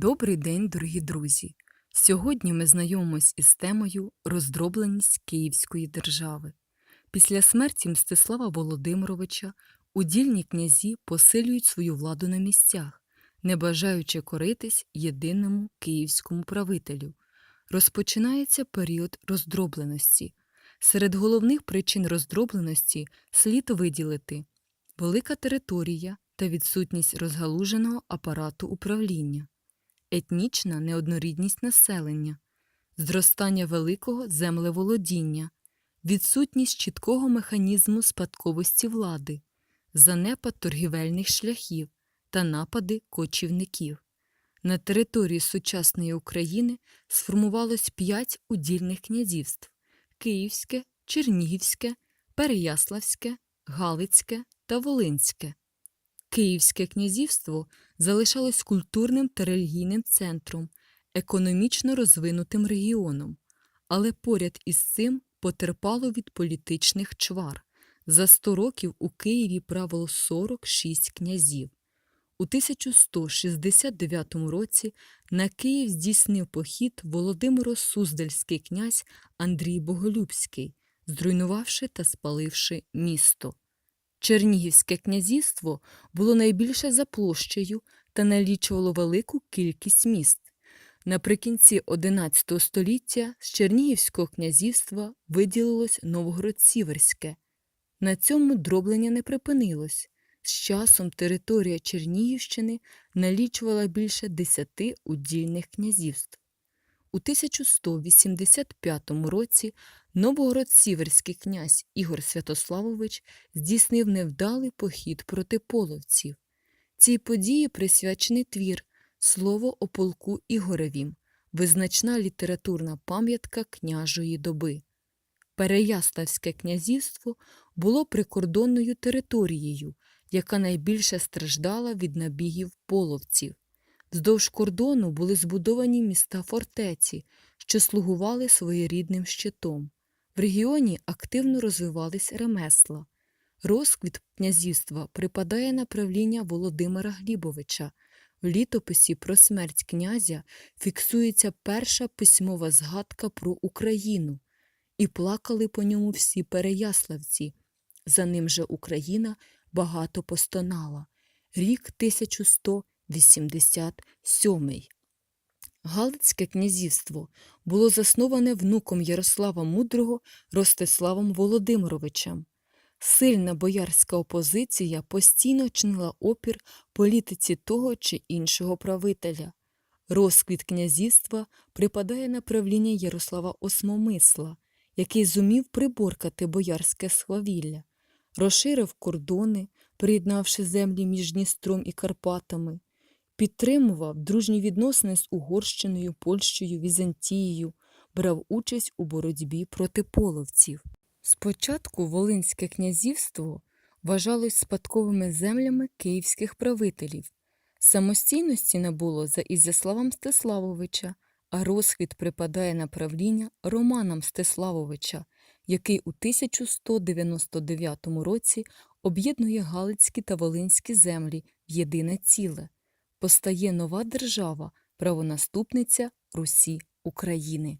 Добрий день, дорогі друзі! Сьогодні ми знайомимось із темою роздробленість Київської держави. Після смерті Мстислава Володимировича удільні князі посилюють свою владу на місцях, не бажаючи коритись єдиному київському правителю. Розпочинається період роздробленості. Серед головних причин роздробленості слід виділити велика територія та відсутність розгалуженого апарату управління етнічна неоднорідність населення, зростання великого землеволодіння, відсутність чіткого механізму спадковості влади, занепад торгівельних шляхів та напади кочівників. На території сучасної України сформувалось п'ять удільних князівств Київське, Чернігівське, Переяславське, Галицьке та Волинське. Київське князівство залишалось культурним та релігійним центром, економічно розвинутим регіоном, але поряд із цим потерпало від політичних чвар. За 100 років у Києві правило 46 князів. У 1169 році на Київ здійснив похід Володимиро-Суздальський князь Андрій Боголюбський, зруйнувавши та спаливши місто. Чернігівське князівство було найбільше за площею та налічувало велику кількість міст. Наприкінці XI століття з Чернігівського князівства виділилось Новгород-Сіверське. На цьому дроблення не припинилось. З часом територія Чернігівщини налічувала більше десяти удільних князівств. У 1185 році Новгород-Сіверський князь Ігор Святославович здійснив невдалий похід проти половців. Цій події присвячений твір Слово о полку Ігоревім, визначна літературна пам'ятка княжої доби. Переяславське князівство було прикордонною територією, яка найбільше страждала від набігів половців. Вздовж кордону були збудовані міста фортеці, що слугували своєрідним щитом. В регіоні активно розвивались ремесла. Розквіт князівства припадає на правління Володимира Глібовича. В літописі про смерть князя фіксується перша письмова згадка про Україну, і плакали по ньому всі переяславці. За ним же Україна багато постонала. Рік 1187. Галицьке князівство було засноване внуком Ярослава Мудрого Ростиславом Володимировичем. Сильна боярська опозиція постійно чинила опір політиці того чи іншого правителя. Розквіт князівства припадає на правління Ярослава Осмомисла, який зумів приборкати боярське свавілля, розширив кордони, приєднавши землі між Дністром і Карпатами, підтримував дружні відносини з Угорщиною, Польщею, Візантією, брав участь у боротьбі проти половців. Спочатку Волинське князівство вважалось спадковими землями київських правителів. Самостійності набуло за Ізяслава Мстиславовича, а розхід припадає на правління Романа Мстиславовича, який у 1199 році об'єднує Галицькі та Волинські землі в єдине ціле. Постає нова держава, правонаступниця Русі України.